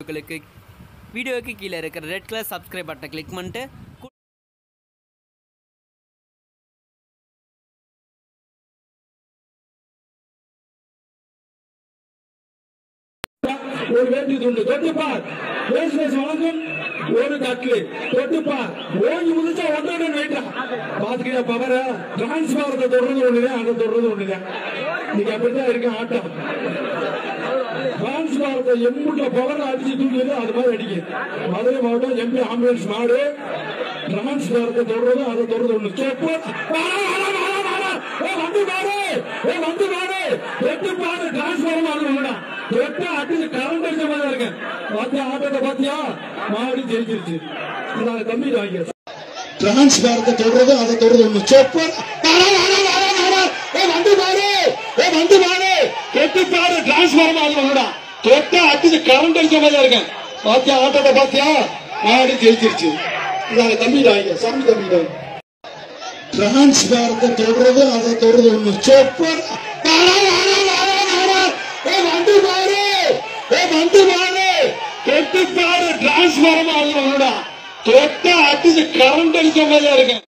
உங்களுக்கு வீடியோவுக்கு கீழே இருக்கிற ரெட் கலர் சப்ஸ்கிரைப் பட்டனை கிளிக் பண்ணிட்டு கு- ஒரு வேட்டி துண்டு தொட்டுப்பார் பேசுவேஸ் வழங்கும் ஒரு தட்டு தொட்டுப்பார் ஓங்கி முடிச்சா ஒன்றோட வெயிட்டா பாத்துக்கிட்ட பவர டிரான்ஸ்பாரத்தை தொடுறது ஒண்ணுதான் அதை தொடுறது ஒண்ணுதான் நீங்க அப்படித்தான் இருக்க ஆட்டம் மாவட்டம் எம்புள்ள பவர் அடிச்சு தூக்கியது அது மாதிரி அடிக்க மதுரை மாவட்டம் எம்பி ஆம்புலன்ஸ் மாடு. டிரான்ஸ்பாரத்தை தொடுறது அதை தொடுறது ஒண்ணு. கேப்பு வந்து மாடு. ஏ வந்து மாடு. எட்டு பாடு டிரான்ஸ்பார்மர் அது ஒண்ணுடா எட்டு அடிச்சு கரண்ட் அடிச்ச மாதிரி இருக்கு. பாத்தியா ஆட்டத்தை பாத்தியா மாடு ஜெயிச்சிருச்சு. நாங்க தம்பி வாங்க டிரான்ஸ்பாரத்தை தொடுறது அதை தொடுறது ஒண்ணு. சொப்பு. வந்து பாரு வந்து பாரு எட்டு பாரு டிரான்ஸ்பார்மர் அது ஒண்ணுடா தொட்டா அடிச்சு கரண்ட் அடிச்ச மாதிரி இருக்கு பாத்தியா ஆட்டத்தை பாத்தியா? மாடு ஜெயிச்சிருச்சு. இந்தாங்க தம்பி வாங்க சாமி தம்பி வாங்க டிரான்ஸ்பாரத்தை தொடுறது அதை தொடுறது ஒண்ணு. சூப்பர் வந்து பாரு. ஏ வந்து பாரு. கெட்டு பாரு டிரான்ஸ்பாரம் ஆகுறவங்களோட தொட்டா அடிச்சு கரண்ட் அடிச்ச மாதிரியா இருக்கேன்